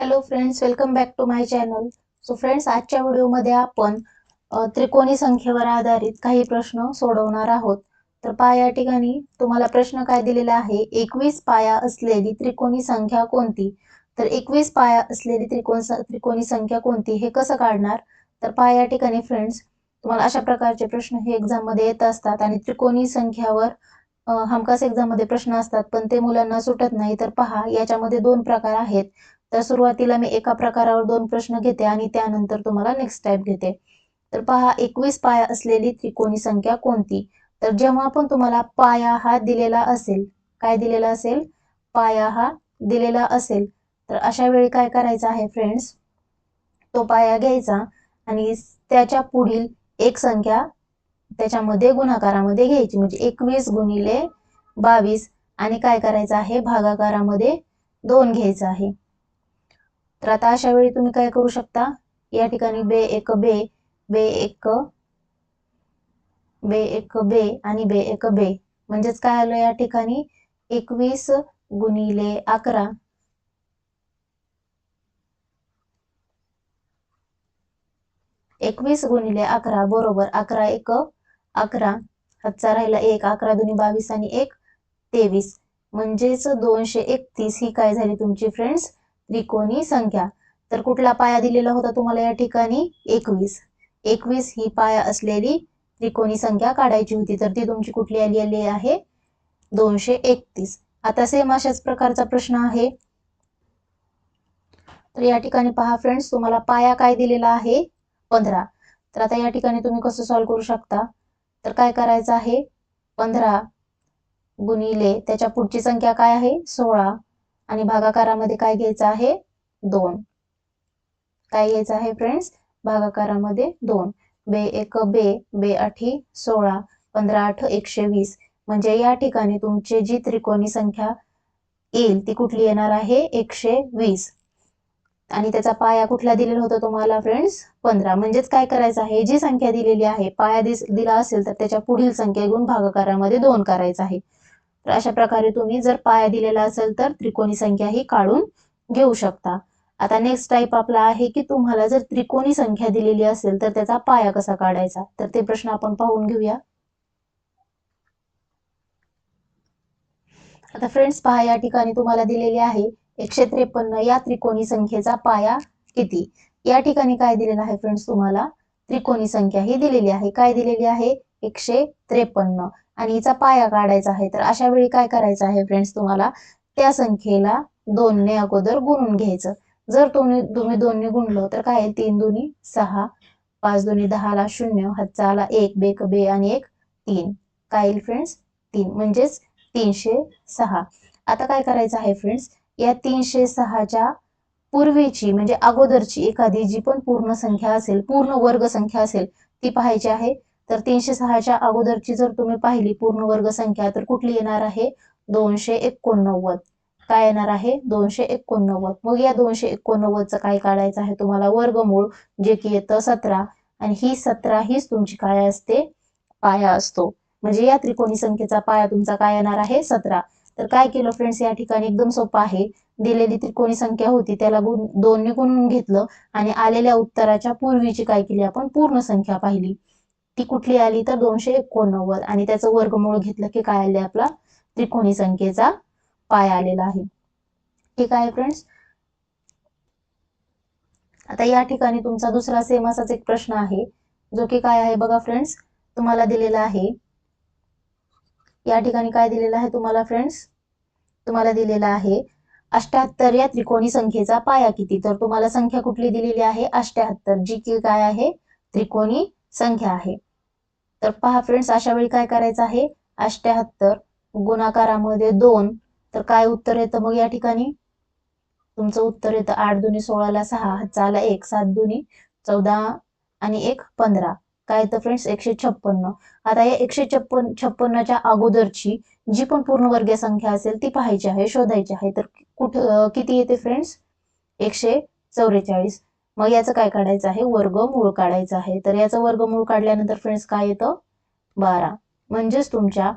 Hello friends welcome back to my channel so friends आजच्या व्हिडिओमध्ये आपण त्रिकोणी संख्येवर आधारित काही प्रश्न सोडवणार आहोत. तर पहा या ठिकाणी तुम्हाला प्रश्न काय दिलेला आहे? एकवीस पाया असलेली त्रिकोणी संख्या कोणती? तर एकवीस पाया असलेली त्रिकोण त्रिकोणी संख्या कोणती? हे कसं काढणार? तर पहा या ठिकाणी फ्रेंड्स तुम्हाला अशा प्रकारचे प्रश्न हे एक्झाममध्ये येत असतात आणि त्रिकोणी संख्यावर हमखास एक्झाममध्ये प्रश्न असतात पण ते मुलांना सुटत नाही. तर पहा याच्यामध्ये दोन प्रकार आहेत. तर सुरुवातीला मी एका प्रकारावर दोन प्रश्न घेते आणि त्यानंतर तुम्हाला नेक्स्ट टाईप घेते. तर पहा एकवीस पाया असलेली त्रिकोणी संख्या कोणती? तर जेव्हा पण तुम्हाला पाया हा दिलेला असेल काय दिलेला असेल? पाया हा दिलेला असेल. तर अशा वेळी काय करायचं आहे फ्रेंड्स तो पाया घ्यायचा आणि त्याच्या पुढील एक संख्या त्याच्यामध्ये गुणाकारामध्ये घ्यायची. म्हणजे एकवीस गुणिले बावीस आणि काय करायचं आहे? भागाकारामध्ये दोन घ्यायचं आहे. तर आता अशा वेळी तुम्ही काय करू शकता? या ठिकाणी बे एक बे बे एक बे एक बे आणि बे एक बे. म्हणजेच काय आलं या ठिकाणी? एकवीस गुणिले अकरा. एकवीस गुणिले अकरा बरोबर अकरा एक अकरा. हातचा राहिला एक अकरा दोन्ही बावीस आणि एक तेवीस. म्हणजेच दोनशे एकतीस ही काय झाली तुमची फ्रेंड्स त्रिकोणी संख्या. तर कुठला पाया दिलेला होता तुम्हाला या ठिकाणी? एकवीस. एकवीस ही पाया असलेली त्रिकोणी संख्या काढायची होती. तर ती तुमची कुठली आली आली आहे? दोनशे एकतीस. आता सेम अशाच प्रकारचा प्रश्न आहे. तर या ठिकाणी पहा फ्रेंड्स तुम्हाला पाया काय दिलेला आहे? पंधरा. तर आता या ठिकाणी तुम्ही कसं सॉल्व्ह करू शकता? तर काय करायचं आहे? पंधरा गुणिले त्याच्या पुढची संख्या काय आहे? सोळा. आणि भागाकारामध्ये काय घ्यायचं आहे? दोन. काय घ्यायचं आहे फ्रेंड्स भागाकारामध्ये दोन. बे एक बे बे आठी सोळा पंधरा आठ एकशे वीस. म्हणजे या ठिकाणी तुमची जी त्रिकोणी संख्या येईल ती कुठली येणार आहे? एकशे वीस. आणि त्याचा पाया कुठला दिलेला होता तुम्हाला फ्रेंड्स पंधरा. म्हणजेच काय करायचं आहे? जी संख्या दिलेली आहे पाया दिस दिला असेल तर त्याच्या पुढील संख्या घेऊन भागाकारामध्ये दोन करायचं आहे. तर अशा प्रकारे तुम्ही जर पाया दिलेला असेल तर त्रिकोणी संख्या ही काढून घेऊ शकता. आता नेक्स्ट टाईप आपला आहे की तुम्हाला जर त्रिकोणी संख्या दिलेली असेल तर त्याचा पाया कसा काढायचा? तर ते प्रश्न आपण पाहून घेऊया. आता फ्रेंड्स पहा या ठिकाणी तुम्हाला दिलेली आहे एकशे त्रेपन्न. या त्रिकोणी संख्येचा पाया किती? या ठिकाणी काय दिलेलं आहे फ्रेंड्स तुम्हाला? त्रिकोणी संख्या ही दिलेली आहे. काय दिलेली आहे? एकशे त्रेपन्न. आणि हिचा पाया काढायचा आहे तर अशा वेळी काय करायचं आहे फ्रेंड्स तुम्हाला? त्या संख्येला दोनने अगोदर गुणून घ्यायचं. जर तुम्ही तुम्ही दोनने गुणलो तर काय तीन दोन्ही सहा पाच दोन्ही दहाला शून्य हजार एक बेक बे आणि एक तीन. काय येईल फ्रेंड्स तीन. म्हणजेच तीनशे सहा. आता काय करायचं आहे फ्रेंड्स या तीनशे सहाच्या पूर्वीची म्हणजे अगोदरची एखादी जी पण पूर्ण संख्या असेल पूर्ण वर्ग संख्या असेल ती पाहायची आहे. तर तीनशे सहाच्या अगोदरची जर तुम्ही पाहिली पूर्ण वर्ग संख्या तर कुठली येणार आहे? दोनशे एकोणनव्वद. काय येणार आहे? दोनशे एकोणनव्वद. मग या दोनशे एकोणनव्वदचं काय काढायचं आहे तुम्हाला? वर्गमूळ जे की येतं सतरा. आणि ही सतरा हीच तुमची काय असते? पाया असतो. म्हणजे या त्रिकोणी संख्येचा पाया तुमचा काय येणार आहे? सतरा. तर काय केलं फ्रेंड्स या ठिकाणी एकदम सोपं आहे. दिलेली त्रिकोणी संख्या होती त्याला गुण दोनने गुणून घेतलं. आणि आलेल्या उत्तराच्या पूर्वीची काय केली आपण? पूर्ण संख्या पाहिली. ती कुठली आली तर दोनशे एकोणनव्वद. आणि त्याचं वर्गमूळ घेतलं की काय आले आपला? त्रिकोणी संख्येचा पाय आलेला आहे. ठीक आहे फ्रेंड्स आता या ठिकाणी तुमचा दुसरा सेम असाच एक प्रश्न आहे. जो की काय आहे बघा फ्रेंड्स तुम्हाला दिलेला आहे. या ठिकाणी काय दिलेलं आहे तुम्हाला फ्रेंड्स तुम्हाला दिलेला आहे अष्ट्याहत्तर या त्रिकोणी संख्येचा पाया किती? तर तुम्हाला संख्या कुठली दिलेली आहे? अष्ट्याहत्तर. जी की काय आहे? त्रिकोणी संख्या आहे. तर पहा फ्रेंड्स अशा वेळी काय करायचं आहे? अष्ट्याहत्तर गुणाकारामध्ये दोन. तर काय उत्तर येतं मग या ठिकाणी? तुमचं उत्तर येतं आठ दोन्ही सोळाला सहा चाला एक सात दुनी चौदा आणि एक पंधरा. काय येतं फ्रेंड्स एकशे छप्पन्न. आता या एकशे छप्पन छप्पन्नच्या अगोदरची जी पण पूर्ण वर्गीय संख्या असेल ती पाहायची आहे शोधायची आहे. तर कुठं किती येते फ्रेंड्स एकशे चौवेचाळीस. मग याचं काय काढायचं आहे? वर्गमूळ काढायचं आहे. तर याचं वर्गमूळ काढल्यानंतर फ्रेंड्स काय येतं? बारा. म्हणजेच तुमच्या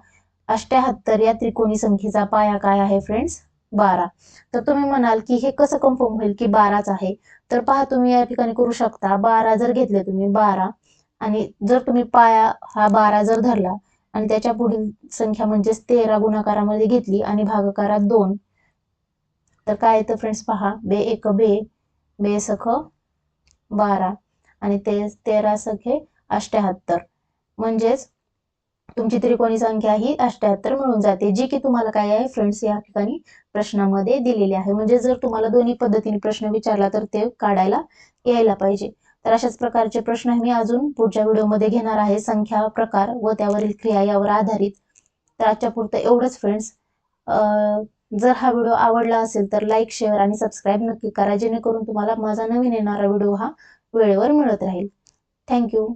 अष्ट्याहत्तर या त्रिकोणी संख्येचा पाया काय आहे फ्रेंड्स बारा. तर तुम्ही म्हणाल की हे कसं कन्फर्म होईल की बाराच आहे? तर पहा तुम्ही या ठिकाणी करू शकता. बारा जर घेतले तुम्ही बारा. आणि जर तुम्ही पाया हा बारा जर धरला आणि त्याच्या पुढील संख्या म्हणजेच तेरा गुणाकारामध्ये घेतली आणि भागाकारात दोन. तर काय येतं फ्रेंड्स पहा. बे एक बे. बे सख बारा. आणि ते तेरा सखे अष्ट्याहत्तर. म्हणजेच तुमची त्रिकोणी संख्या ही अष्ट्याहत्तर मिळून जाते जी की तुम्हाला काय आहे फ्रेंड्स या ठिकाणी प्रश्नामध्ये दिलेली आहे. म्हणजे जर तुम्हाला दोन्ही पद्धतीने प्रश्न विचारला तर ते काढायला यायला पाहिजे. तर अशाच प्रकारचे प्रश्न मी अजून पुढच्या व्हिडिओमध्ये घेणार आहे. संख्या प्रकार व त्यावरील क्रिया यावर आधारित. तर आजच्या पुरतं एवढंच फ्रेंड्स जर हा व्हिडिओ आवडला असेल तर लाईक शेअर आणि सबस्क्राईब नक्की करा जेणेकरून तुम्हाला माझा नवीन येणारा व्हिडिओ हा वेळेवर मिळत राहील. थँक्यू